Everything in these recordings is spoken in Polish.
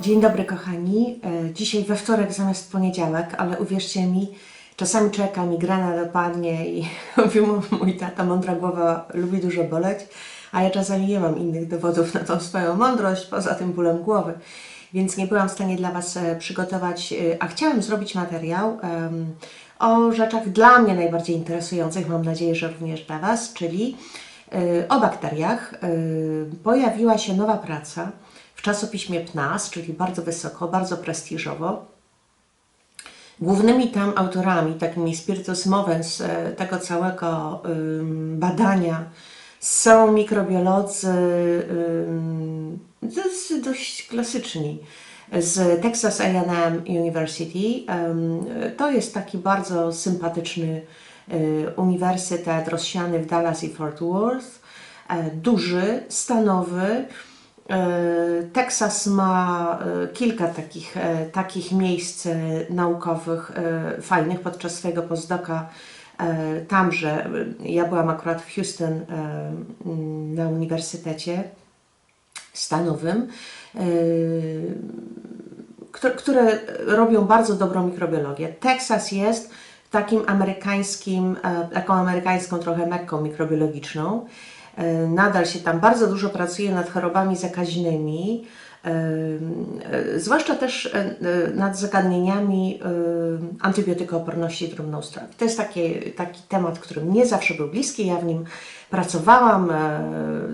Dzień dobry kochani. E, Dzisiaj we wtorek zamiast poniedziałek, ale uwierzcie mi, czasami czeka migrena dopadnie i mój tata, mądra głowa lubi dużo boleć, a ja czasami nie mam innych dowodów na tą swoją mądrość, poza tym bólem głowy. Więc nie byłam w stanie dla Was e, przygotować, e, a chciałam zrobić materiał em, o rzeczach dla mnie najbardziej interesujących, mam nadzieję, że również dla Was, czyli o bakteriach. Pojawiła się nowa praca w czasopiśmie PNAS, czyli bardzo wysoko, bardzo prestiżowo. Głównymi tam autorami, takimi spiritus movens e, tego całego badania są mikrobiolodzy dość, klasyczni z Texas A&M University. To jest taki bardzo sympatyczny y, uniwersytet rozsiany w Dallas i Fort Worth. E, Duży, stanowy, Teksas ma e, kilka takich, e, takich miejsc e, naukowych e, fajnych podczas swojego postdoka e, tamże. e, Ja byłam akurat w Houston e, m, na uniwersytecie stanowym, e, które, robią bardzo dobrą mikrobiologię. Teksas jest takim amerykańskim, e, taką amerykańską trochę mekką mikrobiologiczną. E, Nadal się tam bardzo dużo pracuje nad chorobami zakaźnymi, e, e, zwłaszcza też nad zagadnieniami antybiotykooporności drobnoustronnej. To jest taki, taki temat, który mnie zawsze był bliski, ja w nim pracowałam,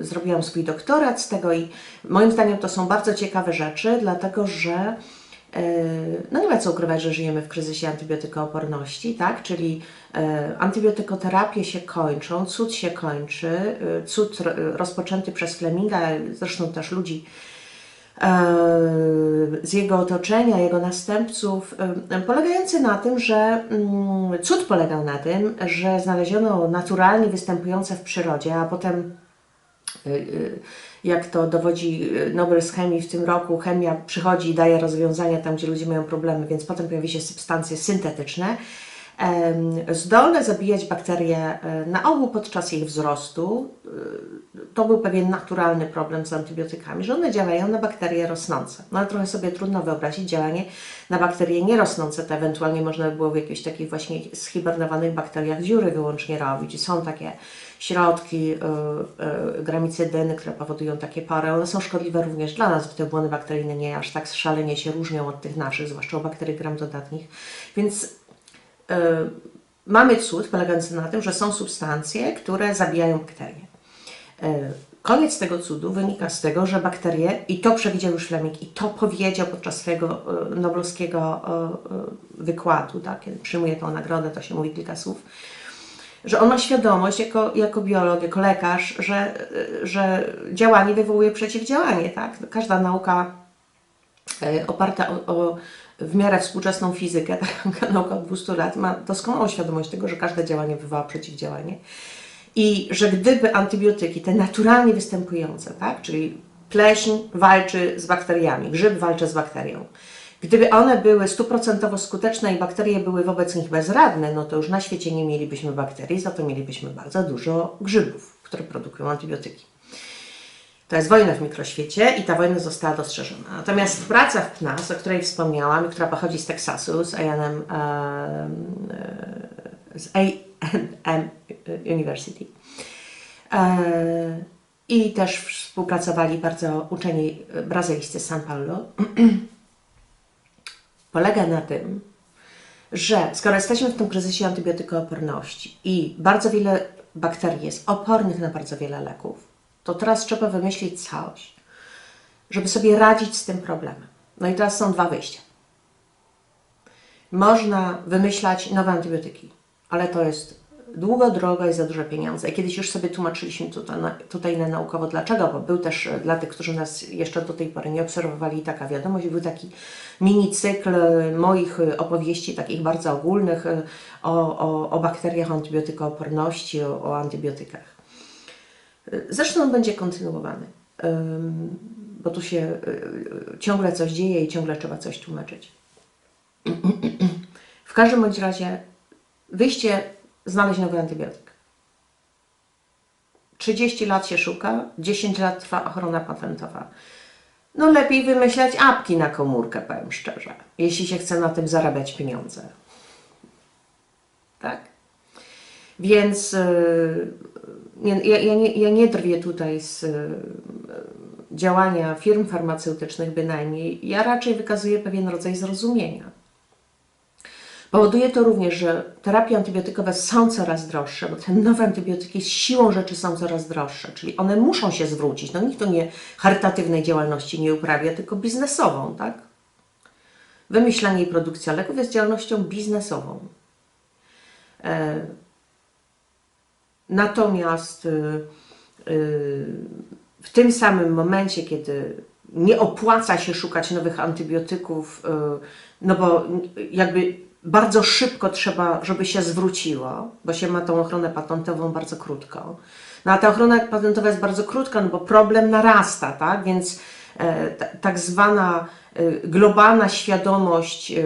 zrobiłam swój doktorat z tego i moim zdaniem to są bardzo ciekawe rzeczy, dlatego że no nie ma co ukrywać, że żyjemy w kryzysie antybiotykooporności, tak? Czyli e, antybiotykoterapie się kończą, cud się kończy, e, cud ro- rozpoczęty przez Fleminga, zresztą też ludzi e, z jego otoczenia, jego następców, e, polegający na tym, że mm, cud polegał na tym, że znaleziono naturalnie występujące w przyrodzie, a potem jak to dowodzi y, Nobel z chemii w tym roku, chemia przychodzi i daje rozwiązania tam, gdzie ludzie mają problemy, więc potem pojawi się substancje syntetyczne, zdolne zabijać bakterie e, na ogół podczas ich wzrostu. Y, To był pewien naturalny problem z antybiotykami, że one działają na bakterie rosnące. No ale trochę sobie trudno wyobrazić działanie na bakterie nierosnące, to ewentualnie można by było w jakichś takich właśnie zhibernowanych bakteriach dziury wyłącznie robić. Są takie środki, y, y, gramicydyny, które powodują takie pary. One są szkodliwe również dla nas, bo te błony bakteryjne nie aż tak szalenie się różnią od tych naszych, zwłaszcza u bakterii gram dodatnich. Więc y, mamy cud polegający na tym, że są substancje, które zabijają bakterie. Koniec tego cudu wynika z tego, że bakterie, i to przewidział już Fleming, i to powiedział podczas swojego noblowskiego wykładu, tak, kiedy przyjmuje tą nagrodę, to się mówi kilka słów, że on ma świadomość jako, jako biolog, jako lekarz, że, że działanie wywołuje przeciwdziałanie. Tak? Każda nauka e, oparta o, o w miarę współczesną fizykę, taka nauka od 200 lat, ma doskonałą świadomość tego, że każde działanie wywoła przeciwdziałanie. I że gdyby antybiotyki, te naturalnie występujące, tak, czyli pleśń walczy z bakteriami, grzyb walczy z bakterią, gdyby one były stuprocentowo skuteczne i bakterie były wobec nich bezradne, no to już na świecie nie mielibyśmy bakterii, za to mielibyśmy bardzo dużo grzybów, które produkują antybiotyki. To jest wojna w mikroświecie i ta wojna została dostrzeżona. Natomiast praca w PNAS, o której wspomniałam która pochodzi z Teksasu, z e, z University, e, i też współpracowali bardzo uczeni brazylijscy z São Paulo, polega na tym, że skoro jesteśmy w tym kryzysie antybiotykooporności i bardzo wiele bakterii jest opornych na bardzo wiele leków, to teraz trzeba wymyślić coś, żeby sobie radzić z tym problemem. No i teraz są dwa wyjścia. Można wymyślać nowe antybiotyki, ale to jest długo, drogo i za duże pieniądze. Kiedyś już sobie tłumaczyliśmy tutaj, na- tutaj na naukowo dlaczego, bo był też e, dla tych, którzy nas jeszcze do tej pory nie obserwowali, taka wiadomość, był taki mini cykl e, moich e, opowieści, takich bardzo ogólnych o, o, o bakteriach, o antybiotykooporności, o, o antybiotykach. Zresztą on będzie kontynuowany, bo tu się ciągle coś dzieje i ciągle trzeba coś tłumaczyć. W każdym bądź razie wyjście znaleźć nowy antybiotyk. 30 lat się szuka, 10 lat trwa ochrona patentowa. no lepiej wymyślać apki na komórkę, powiem szczerze, jeśli się chce na tym zarabiać pieniądze. Tak? Więc yy, nie, ja, ja, nie, ja nie drwię tutaj z yy, działania firm farmaceutycznych bynajmniej. Ja raczej wykazuję pewien rodzaj zrozumienia. Powoduje to również, że terapie antybiotykowe są coraz droższe, bo te nowe antybiotyki siłą rzeczy są coraz droższe, czyli one muszą się zwrócić. No nikt tu nie charytatywnej działalności nie uprawia, tylko biznesową, tak? Wymyślanie i produkcja leków jest działalnością biznesową. E, natomiast y, y, w tym samym momencie, kiedy nie opłaca się szukać nowych antybiotyków, y, no bo jakby bardzo szybko trzeba, żeby się zwróciło, bo się ma tą ochronę patentową bardzo krótko. No a ta ochrona patentowa jest bardzo krótka, no bo problem narasta, tak? Więc e, ta, tak zwana e, globalna świadomość e,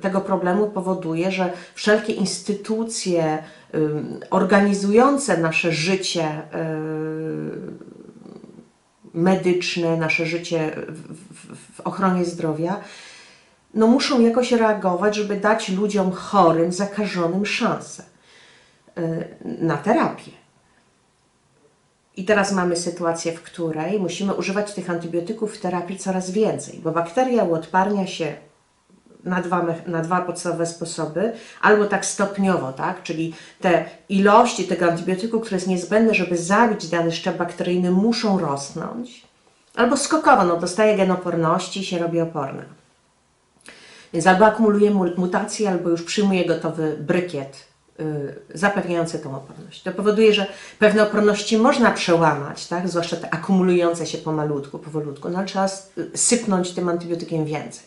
tego problemu powoduje, że wszelkie instytucje organizujące nasze życie medyczne, nasze życie w ochronie zdrowia, no muszą jakoś reagować, żeby dać ludziom chorym, zakażonym szansę y, na terapię. I teraz mamy sytuację, w której musimy używać tych antybiotyków w terapii coraz więcej, bo bakteria uodparnia się na dwa, na dwa podstawowe sposoby, albo tak stopniowo, tak? czyli te ilości tego antybiotyku, które jest niezbędne, żeby zabić dany szczep bakteryjny, muszą rosnąć, albo skokowo, no dostaje genoporności i się robi oporna. Więc albo akumuluje mu- mutacje, albo już przyjmuje gotowy brykiet y, zapewniający tą oporność. To powoduje, że pewne oporności można przełamać, tak? zwłaszcza te akumulujące się pomalutku, powolutku, no ale trzeba sypnąć tym antybiotykiem więcej.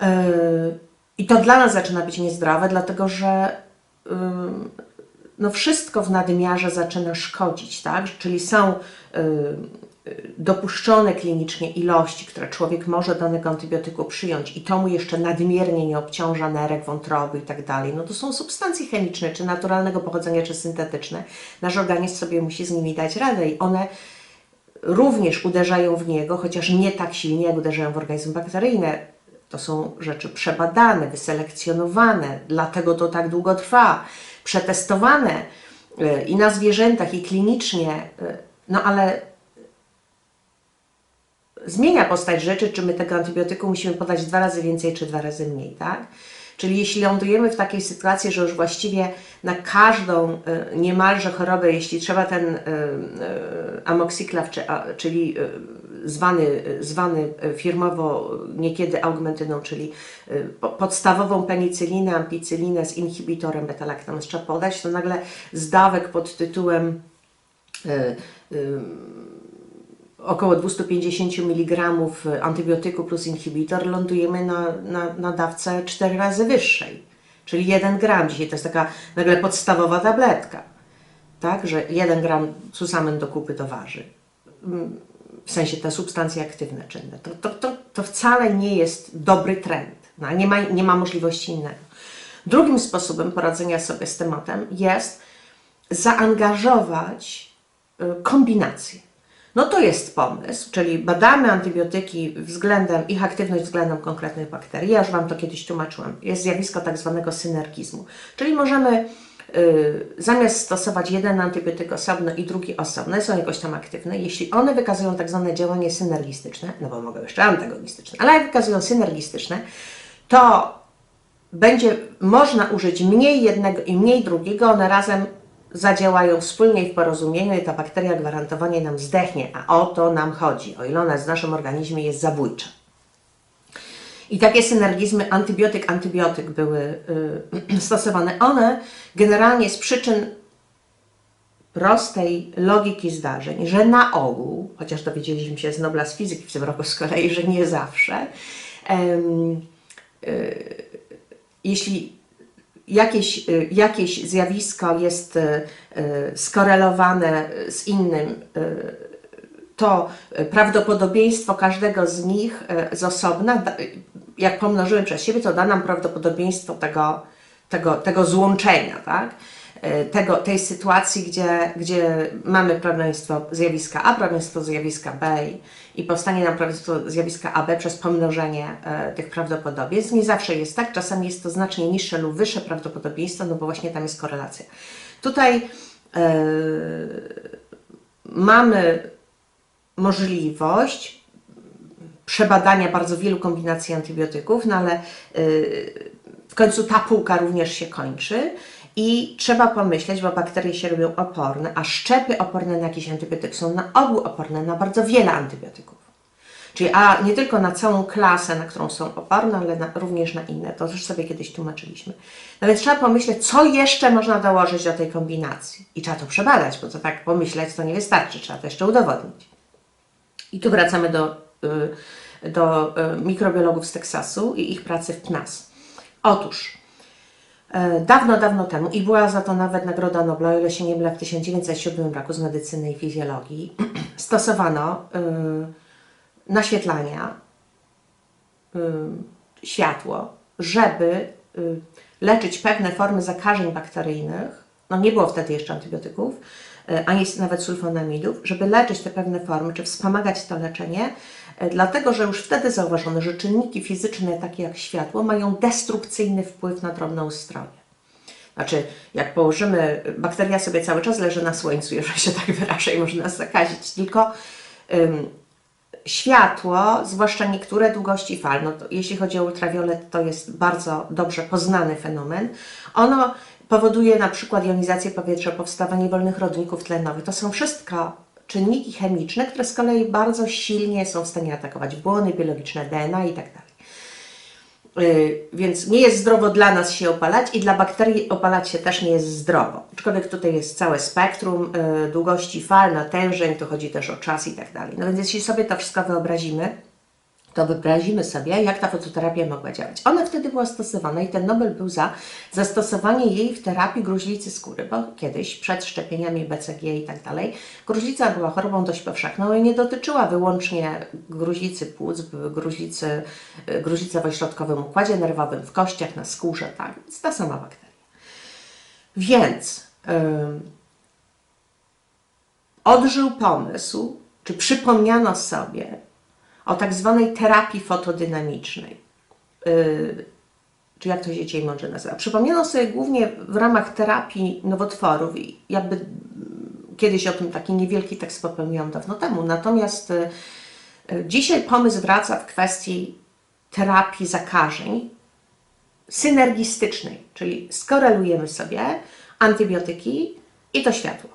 Yy, I to dla nas zaczyna być niezdrowe, dlatego że yy, no wszystko w nadmiarze zaczyna szkodzić, tak? Czyli są dopuszczone klinicznie ilości, które człowiek może danego antybiotyku przyjąć i to mu jeszcze nadmiernie nie obciąża nerek, wątroby i tak dalej. No to są substancje chemiczne, czy naturalnego pochodzenia, czy syntetyczne. Nasz organizm sobie musi z nimi dać radę i one również uderzają w niego, chociaż nie tak silnie, jak uderzają w organizm bakteryjne. To są rzeczy przebadane, wyselekcjonowane, dlatego to tak długo trwa, przetestowane y, i na zwierzętach, i klinicznie, y, no ale zmienia postać rzeczy, czy my tego antybiotyku musimy podać dwa razy więcej, czy dwa razy mniej, tak? Czyli jeśli lądujemy w takiej sytuacji, że już właściwie na każdą y, niemalże chorobę, jeśli trzeba ten y, y, amoxiclav, czy, a, czyli zwany, zwany firmowo niekiedy augmentyną, czyli po- podstawową penicylinę, ampicylinę z inhibitorem beta-lactamase trzeba podać, to nagle z dawek pod tytułem około 250 mg antybiotyku plus inhibitor lądujemy na, na, na dawce 4 razy wyższej, czyli 1 gram. Dzisiaj to jest taka nagle podstawowa tabletka, tak, że 1 gram susamen do kupy to waży. Mm, W sensie te substancje aktywne czynne. To, to, to, to wcale nie jest dobry trend. No, nie, ma, nie ma możliwości innego. Drugim sposobem poradzenia sobie z tematem jest zaangażować y, kombinacje. No to jest pomysł, czyli badamy antybiotyki względem, ich aktywność względem konkretnych bakterii. Ja już Wam to kiedyś tłumaczyłam. Jest zjawisko tak zwanego synergizmu. Czyli możemy y, zamiast stosować jeden antybiotyk osobno i drugi osobno, są jakoś tam aktywne, jeśli one wykazują tak zwane działanie synergistyczne, no bo mogą jeszcze antagonistyczne, ale jak wykazują synergistyczne, to będzie można użyć mniej jednego i mniej drugiego, one razem zadziałają wspólnie i w porozumieniu i ta bakteria gwarantowanie nam zdechnie, a o to nam chodzi, o ile ona w naszym organizmie jest zabójcza. I takie synergizmy antybiotyk-antybiotyk były y, stosowane. One generalnie z przyczyn prostej logiki zdarzeń, że na ogół, chociaż dowiedzieliśmy się z Nobla z fizyki w tym roku z kolei, że nie zawsze, y, jeśli jakieś, y, jakieś zjawisko jest y, y, skorelowane z innym, to prawdopodobieństwo każdego z nich z osobna, jak pomnożymy przez siebie, to da nam prawdopodobieństwo tego, tego, tego złączenia, tak? E, tego, tej sytuacji, gdzie, gdzie mamy prawieństwo zjawiska A, prawieństwo zjawiska B i, i powstanie nam prawieństwo zjawiska AB przez pomnożenie e, tych prawdopodobieństw. Nie zawsze jest tak, czasami jest to znacznie niższe lub wyższe prawdopodobieństwo, no bo właśnie tam jest korelacja. Tutaj e, mamy możliwość przebadania bardzo wielu kombinacji antybiotyków, no ale y, w końcu ta półka również się kończy i trzeba pomyśleć, bo bakterie się robią oporne, a szczepy oporne na jakiś antybiotyk są na ogół oporne na bardzo wiele antybiotyków. Czyli a nie tylko na całą klasę, na którą są oporne, ale na, również na inne. To też sobie kiedyś tłumaczyliśmy. No więc trzeba pomyśleć, co jeszcze można dołożyć do tej kombinacji. I trzeba to przebadać, bo to tak pomyśleć to nie wystarczy, trzeba to jeszcze udowodnić. I tu wracamy do, y, do y, mikrobiologów z Teksasu i ich pracy w PNAS. Otóż dawno, dawno temu i była za to nawet Nagroda Nobla, o ile się nie mylę, w 1907 roku z medycyny i fizjologii, stosowano y, naświetlania, y, światło, żeby y, leczyć pewne formy zakażeń bakteryjnych. No nie było wtedy jeszcze antybiotyków, y, ani nawet sulfonamidów, żeby leczyć te pewne formy, czy wspomagać to leczenie, dlatego że już wtedy zauważono, że czynniki fizyczne, takie jak światło, mają destrukcyjny wpływ na drobnoustroje. Znaczy, jak położymy, bakteria sobie cały czas leży na słońcu, jeżeli się tak wyrażę, i może nas zakazić, tylko ym, światło, zwłaszcza niektóre długości fal, no jeśli chodzi o ultrawiolet, to jest bardzo dobrze poznany fenomen. Ono powoduje na przykład jonizację powietrza, powstawanie wolnych rodników tlenowych. To są wszystko czynniki chemiczne, które z kolei bardzo silnie są w stanie atakować błony biologiczne, DNA i tak dalej. Yy, Więc nie jest zdrowo dla nas się opalać i dla bakterii opalać się też nie jest zdrowo. Aczkolwiek tutaj jest całe spektrum yy, długości fal, natężeń, to chodzi też o czas i tak dalej. No więc jeśli sobie to wszystko wyobrazimy, to wyobrazimy sobie, jak ta fototerapia mogła działać. Ona wtedy była stosowana i ten Nobel był za zastosowanie jej w terapii gruźlicy skóry, bo kiedyś przed szczepieniami BCG i tak dalej, gruźlica była chorobą dość powszechną i nie dotyczyła wyłącznie gruźlicy płuc, gruźlicy, y, gruźlica w ośrodkowym układzie nerwowym, w kościach, na skórze, tak, jest ta sama bakteria. Więc ym, odżył pomysł, czy przypomniano sobie o tak zwanej terapii fotodynamicznej. Yy, czy jak to się dzisiaj mądrze nazywa. Przypomniano sobie głównie w ramach terapii nowotworów jakby mm, kiedyś o tym taki niewielki tekst popełniłam dawno temu. Natomiast y, y, dzisiaj pomysł wraca w kwestii terapii zakażeń synergistycznej, czyli skorelujemy sobie antybiotyki i to światło.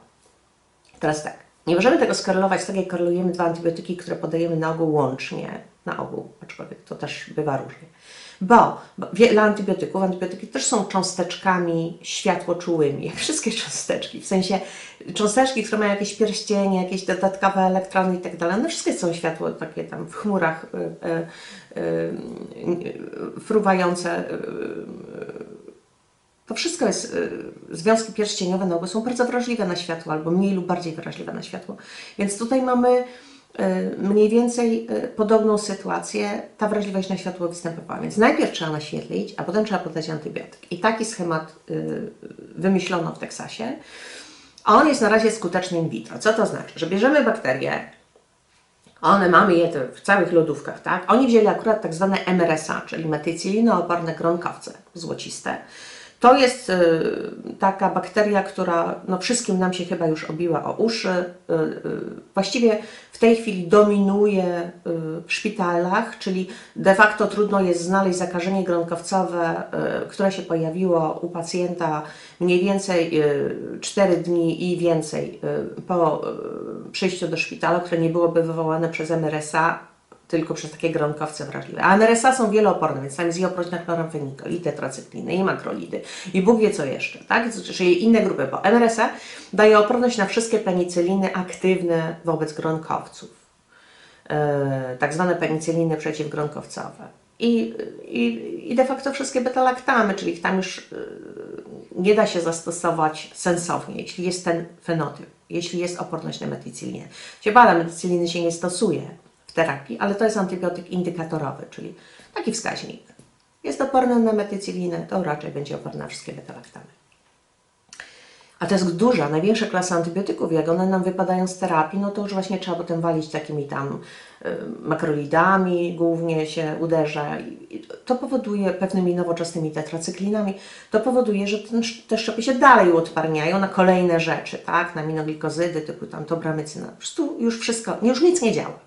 Teraz tak, nie możemy tego skorelować tak, jak korelujemy dwa antybiotyki, które podajemy na ogół łącznie, na ogół, aczkolwiek to też bywa różnie. Bo, bo wiele antybiotyków, antybiotyki też są cząsteczkami światłoczułymi, jak wszystkie cząsteczki, w sensie cząsteczki, które mają jakieś pierścienie, jakieś dodatkowe elektrony i tak dalej, wszystkie są światło takie tam w chmurach y, y, y, fruwające y, to wszystko jest, y, związki pierścieniowe na ogół są bardzo wrażliwe na światło, albo mniej lub bardziej wrażliwe na światło. Więc tutaj mamy y, mniej więcej y, podobną sytuację, ta wrażliwość na światło występowała. Więc najpierw trzeba naświetlić, a potem trzeba podać antybiotyk. I taki schemat wymyślono w Teksasie. A on jest na razie skuteczny in vitro. Co to znaczy? Że bierzemy bakterie, one mamy je w całych lodówkach, tak? Oni wzięli akurat tak zwane MRSA, czyli metycylino-oporne gronkowce złociste. To jest y, taka bakteria, która no, wszystkim nam się chyba już obiła o uszy. Y, y, właściwie w tej chwili dominuje w szpitalach, czyli de facto trudno jest znaleźć zakażenie gronkowcowe, które się pojawiło u pacjenta mniej więcej y, 4 dni i więcej po przyjściu do szpitala, które nie byłoby wywołane przez MRSA, tylko przez takie gronkowce wrażliwe. A MRSA są wielooporne, więc tam jest i oprośna chloramfenikol, i tetracykliny, i makrolidy, i Bóg wie co jeszcze, tak? Czyli inne grupy, bo MRSA daje oporność na wszystkie penicyliny aktywne wobec gronkowców. E, tak zwane penicyliny przeciwgronkowcowe. I, i, I de facto wszystkie betalaktamy, czyli ich tam już e, nie da się zastosować sensownie, jeśli jest ten fenotyp, jeśli jest oporność na metycylinę. Się bada, metycyliny się nie stosuje terapii, ale to jest antybiotyk indykatorowy, czyli taki wskaźnik. Jest oporny na metycylinę, to raczej będzie oporny na wszystkie betalaktamy. a to jest duża, największa klasa antybiotyków, jak one nam wypadają z terapii, no to już właśnie trzeba potem walić takimi tam y, makrolidami, głównie się uderza. I to powoduje pewnymi nowoczesnymi tetracyklinami, to powoduje, że ten, te szczepy się dalej uodparniają na kolejne rzeczy, tak, na minoglikozydy typu tam tobramycyna. Po prostu już wszystko, już nic nie działa.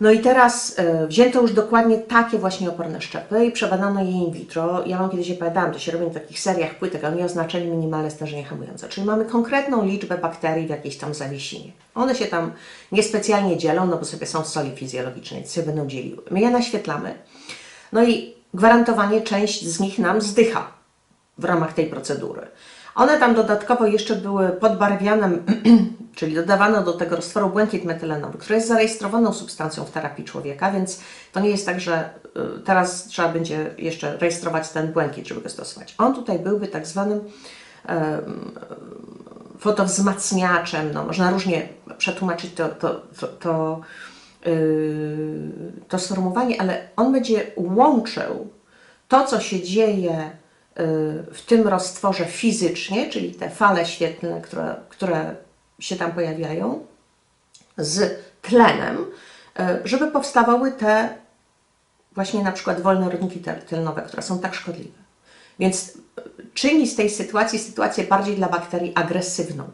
No i teraz e, wzięto już dokładnie takie właśnie oporne szczepy i przebadano je in vitro. Ja Wam kiedyś opowiadałam, to się robi w takich seriach płytek, ale nie oznaczali minimalne stężenie hamujące. Czyli mamy konkretną liczbę bakterii w jakiejś tam zawiesinie. One się tam niespecjalnie dzielą, no bo sobie są w soli fizjologicznej, więc się będą dzieliły. My je naświetlamy. No i gwarantowanie część z nich nam zdycha w ramach tej procedury. One tam dodatkowo jeszcze były podbarwiane, czyli dodawano do tego roztworu błękit metylenowy, który jest zarejestrowaną substancją w terapii człowieka, więc to nie jest tak, że y, teraz trzeba będzie jeszcze rejestrować ten błękit, żeby go stosować. On tutaj byłby tak zwanym em, fotowzmacniaczem, no, można różnie przetłumaczyć to, to, to, to, yy, to sformułowanie, ale on będzie łączył to, co się dzieje w tym roztworze fizycznie, czyli te fale świetlne, które, które się tam pojawiają, z tlenem, yy, żeby powstawały te właśnie na przykład wolne rodniki tylnowe, które są tak szkodliwe. Więc y, czyni z tej sytuacji sytuację bardziej dla bakterii agresywną.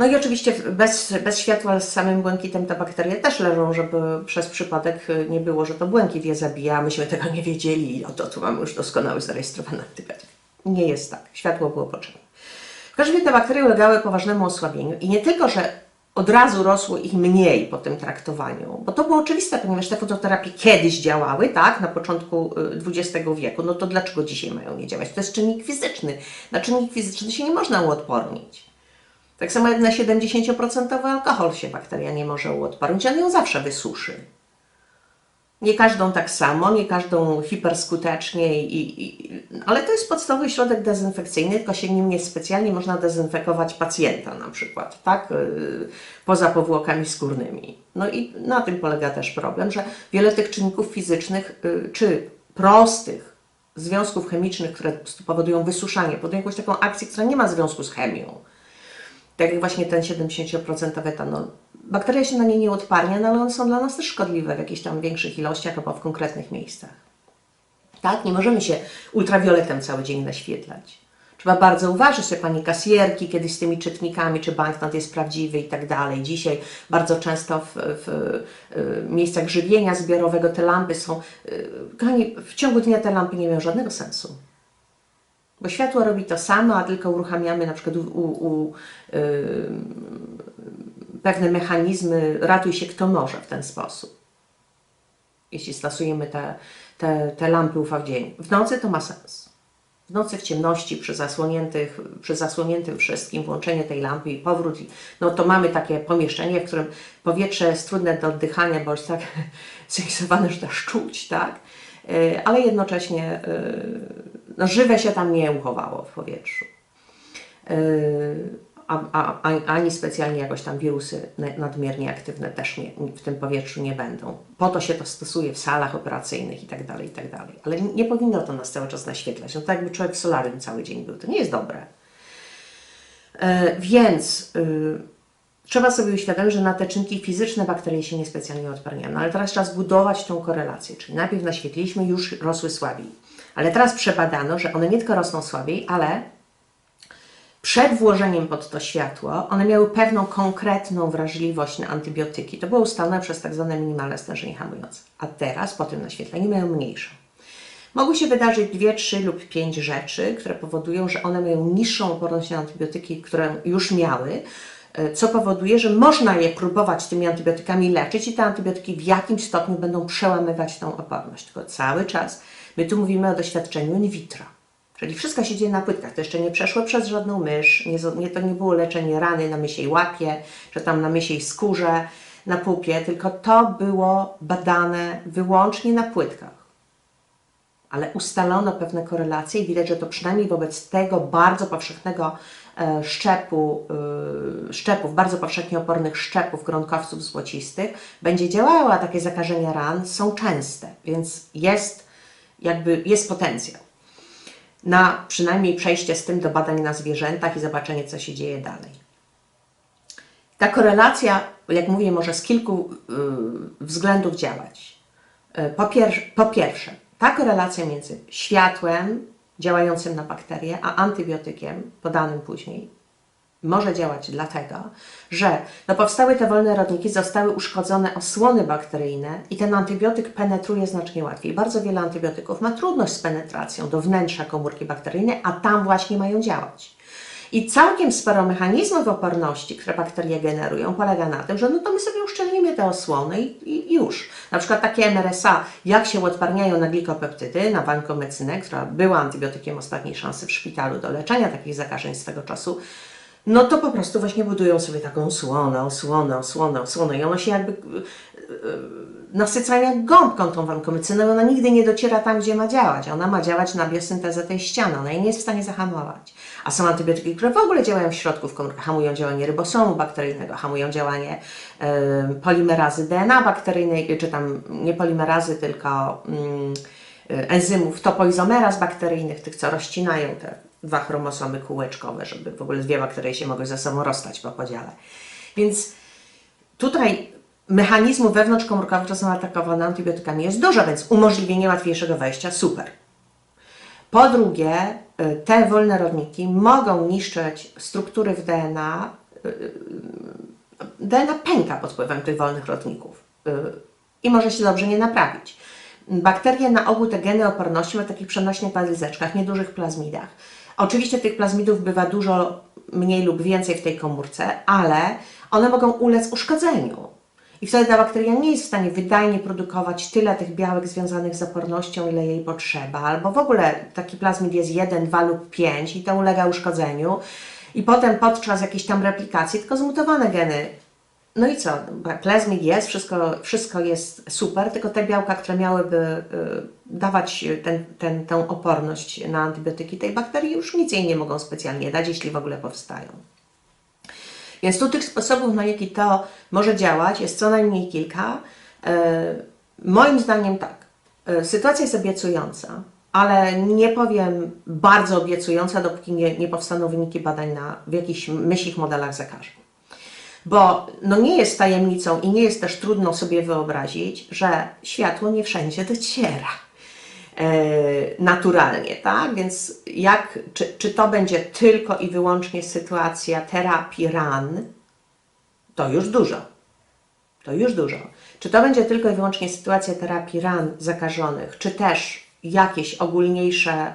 No i oczywiście bez, bez światła z samym błękitem te bakterie też leżą, żeby przez przypadek nie było, że to błękit je zabija, myśmy tego nie wiedzieli i oto tu mamy już doskonały zarejestrowany antybiotyk. Nie jest tak. Światło było potrzebne. W każdym razie te bakterie ulegały poważnemu osłabieniu i nie tylko, że od razu rosło ich mniej po tym traktowaniu, bo to było oczywiste, ponieważ te fototerapie kiedyś działały, tak, na początku y, XX wieku, no to dlaczego dzisiaj mają nie działać? To jest czynnik fizyczny. Na czynnik fizyczny się nie można uodpornić. Tak samo jak na 70% alkohol się bakteria nie może uodpornić, on ją zawsze wysuszy. Nie każdą tak samo, nie każdą hiperskutecznie, i, i, ale to jest podstawowy środek dezynfekcyjny, tylko się nim niespecjalnie można dezynfekować pacjenta na przykład, tak? Yy, Poza powłokami skórnymi. No i na tym polega też problem, że wiele tych czynników fizycznych yy, czy prostych związków chemicznych, które powodują wysuszanie, powodują jakąś taką akcję, która nie ma związku z chemią, tak jak właśnie ten 70% etanol. Bakteria się na nie nie odparnia, no ale one są dla nas też szkodliwe w jakichś tam większych ilościach albo w konkretnych miejscach. Tak? Nie możemy się ultrawioletem cały dzień naświetlać. Trzeba bardzo uważać, że pani kasjerki kiedyś z tymi czytnikami, czy banknot jest prawdziwy i tak dalej. Dzisiaj bardzo często w, w, y, miejscach żywienia zbiorowego te lampy są. y, Kochani, w ciągu dnia te lampy nie mają żadnego sensu. Bo światło robi to samo, a tylko uruchamiamy na przykład u, u, u, y, pewne mechanizmy, ratuj się kto może w ten sposób. Jeśli stosujemy te, te, te lampy UV w dzień. W nocy to ma sens. W nocy w ciemności, przy, zasłoniętych, przy zasłoniętym wszystkim, włączenie tej lampy i powrót, no to mamy takie pomieszczenie, w którym powietrze jest trudne do oddychania, bo jest tak zaizowane, że to szczuć, tak? Y, Ale jednocześnie y, no, żywe się tam nie uchowało w powietrzu. Yy, a, a, ani specjalnie jakoś tam wirusy na- nadmiernie aktywne też nie, w tym powietrzu nie będą. Po to się to stosuje w salach operacyjnych i tak dalej, i tak dalej. Ale nie powinno to nas cały czas naświetlać. No tak jakby człowiek w solarium cały dzień był. To nie jest dobre. E, więc y, trzeba sobie uświadomić, że na te czynniki fizyczne bakterie się niespecjalnie odparniają. No ale teraz trzeba zbudować tą korelację. Czyli najpierw naświetliliśmy, już rosły słabiej. Ale teraz przebadano, że one nie tylko rosną słabiej, ale przed włożeniem pod to światło one miały pewną konkretną wrażliwość na antybiotyki. To było ustalone przez tak zwane minimalne stężenie hamujące. A teraz po tym naświetleniu mają mniejszą. Mogły się wydarzyć dwie, trzy lub pięć rzeczy, które powodują, że one mają niższą oporność na antybiotyki, które już miały, co powoduje, że można je próbować tymi antybiotykami leczyć i te antybiotyki w jakimś stopniu będą przełamywać tą oporność. Tylko cały czas my tu mówimy o doświadczeniu in vitro. Czyli wszystko się dzieje na płytkach. To jeszcze nie przeszło przez żadną mysz, nie, nie, to nie było leczenie rany na mysiej łapie, że tam na mysiej skórze, na pupie, tylko to było badane wyłącznie na płytkach ale ustalono pewne korelacje i widać, że to przynajmniej wobec tego bardzo powszechnego e, szczepu, y, szczepów, bardzo powszechnie opornych szczepów gronkowców złocistych będzie działało, a takie zakażenia ran są częste, więc jest jakby jest potencjał. na przynajmniej przejście z tym do badań na zwierzętach i zobaczenie, co się dzieje dalej. Ta korelacja, jak mówię, może z kilku y, względów działać. Po, pier- po pierwsze, ta korelacja między światłem działającym na bakterie, a antybiotykiem podanym później może działać dlatego, że no powstały te wolne rodniki, zostały uszkodzone osłony bakteryjne i ten antybiotyk penetruje znacznie łatwiej. Bardzo wiele antybiotyków ma trudność z penetracją do wnętrza komórki bakteryjnej, a tam właśnie mają działać. I całkiem sporo mechanizmów oporności, które bakterie generują, polega na tym, że no to my sobie uszczelnimy te osłony i, i już. Na przykład takie MRSA, jak się odparniają na glikopeptydy, na vancomycynę, która była antybiotykiem ostatniej szansy w szpitalu do leczenia takich zakażeń swego czasu, no to po prostu właśnie budują sobie taką osłonę, osłonę, osłonę, osłonę i ono się jakby nasycają jak gąbką tą wankomycyną, ona nigdy nie dociera tam, gdzie ma działać. Ona ma działać na biosyntezę tej ściany, ona jej nie jest w stanie zahamować. A są antybiotyki, które w ogóle działają w środku hamują działanie rybosomu bakteryjnego, hamują działanie e, polimerazy DNA bakteryjnej, czy tam nie polimerazy, tylko e, enzymów topoizomeraz bakteryjnych, tych co rozcinają te dwa chromosomy kółeczkowe, żeby w ogóle dwie bakterie się mogły ze sobą rozstać po podziale. Więc Tutaj mechanizmów wewnątrzkomórkowych, które są atakowane antybiotykami jest dużo, więc umożliwienie łatwiejszego wejścia super. Po drugie, y, te wolne rodniki mogą niszczyć struktury w DNA. y, y, DNA pęka pod wpływem tych wolnych rodników i może się dobrze nie naprawić. Bakterie na ogół te geny oporności ma takich przenośnych walizeczkach, niedużych plazmidach. Oczywiście tych plazmidów bywa dużo mniej lub więcej w tej komórce, ale one mogą ulec uszkodzeniu. I wtedy ta bakteria nie jest w stanie wydajnie produkować tyle tych białek związanych z opornością, ile jej potrzeba. Albo w ogóle taki plazmid jest 1, 2 lub 5 i to ulega uszkodzeniu. I potem podczas jakiejś tam replikacji tylko zmutowane geny. No i co? Plazmid jest, wszystko, wszystko jest super, tylko te białka, które miałyby y, dawać ten, ten, tę oporność na antybiotyki tej bakterii, już nic jej nie mogą specjalnie dać, jeśli w ogóle powstają. Więc tu tych sposobów, na jaki to może działać, jest co najmniej kilka. E, moim zdaniem tak, e, sytuacja jest obiecująca, ale nie powiem bardzo obiecująca, dopóki nie, nie powstaną wyniki badań na, w jakichś myślich modelach zakażeń. Bo no nie jest tajemnicą i nie jest też trudno sobie wyobrazić, że światło nie wszędzie dociera naturalnie, tak? Więc jak, czy, czy to będzie tylko i wyłącznie sytuacja terapii ran, to już dużo. To już dużo. Czy to będzie tylko i wyłącznie sytuacja terapii ran zakażonych, czy też jakieś ogólniejsze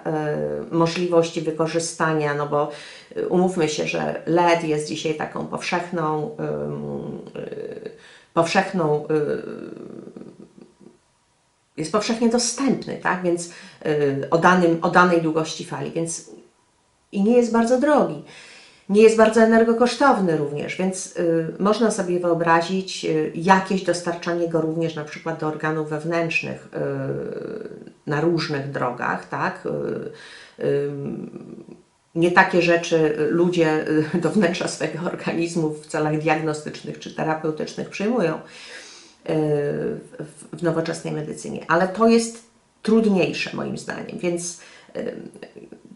y, możliwości wykorzystania, no bo y, umówmy się, że LED jest dzisiaj taką powszechną, ym, y, powszechną jest powszechnie dostępny, tak? Więc y, o, danym, o danej długości fali, więc i nie jest bardzo drogi. Nie jest bardzo energokosztowny również, więc y, można sobie wyobrazić y, jakieś dostarczanie go również na przykład do organów wewnętrznych y, na różnych drogach, tak? Y, y, nie takie rzeczy ludzie y, do wnętrza swojego organizmu w celach diagnostycznych czy terapeutycznych przyjmują w, nowoczesnej medycynie, ale to jest trudniejsze moim zdaniem, więc y,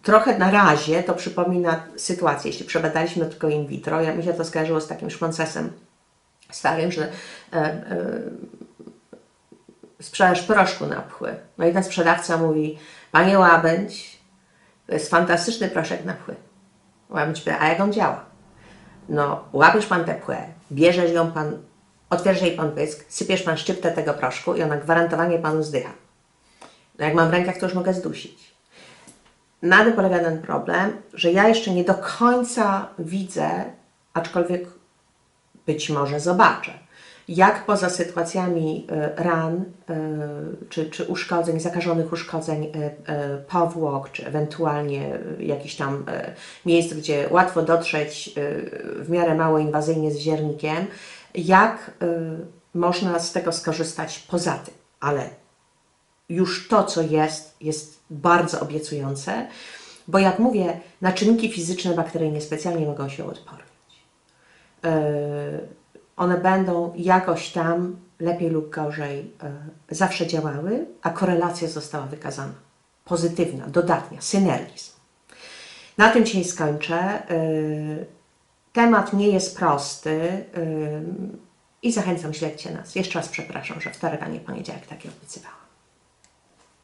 trochę na razie to przypomina sytuację, jeśli przebadaliśmy tylko in vitro, ja mi się to skojarzyło z takim szponcesem starym, że e, e, sprzedaż proszku na pchły. No i ten sprzedawca mówi, Panie Łabędź, to jest fantastyczny proszek na pchły. Łabędź pyta, a jak on działa? No, łapiesz Pan tę pchłę, bierzesz ją Pan, otwierasz jej Pan pysk, sypiesz Pan szczyptę tego proszku i ona gwarantowanie Panu zdycha. No jak mam w rękach, to już mogę zdusić. Na tym polega ten problem, że ja jeszcze nie do końca widzę, aczkolwiek być może zobaczę, jak poza sytuacjami e, ran e, czy, czy uszkodzeń, zakażonych uszkodzeń e, powłok, czy ewentualnie jakichś tam miejsc, gdzie łatwo dotrzeć w miarę mało inwazyjnie z ziernikiem, jak e, można z tego skorzystać poza tym. Ale już to, co jest, jest bardzo obiecujące, bo jak mówię, na czynniki fizyczne bakteryjne specjalnie mogą się odpornić. Yy, one będą jakoś tam, lepiej lub gorzej, yy, zawsze działały, a korelacja została wykazana pozytywna, dodatnia, synergizm. Na tym dzisiaj skończę. Temat nie jest prosty i zachęcam, śledźcie nas. Jeszcze raz przepraszam, że wtorek, a nie poniedziałek, takie obiecałem.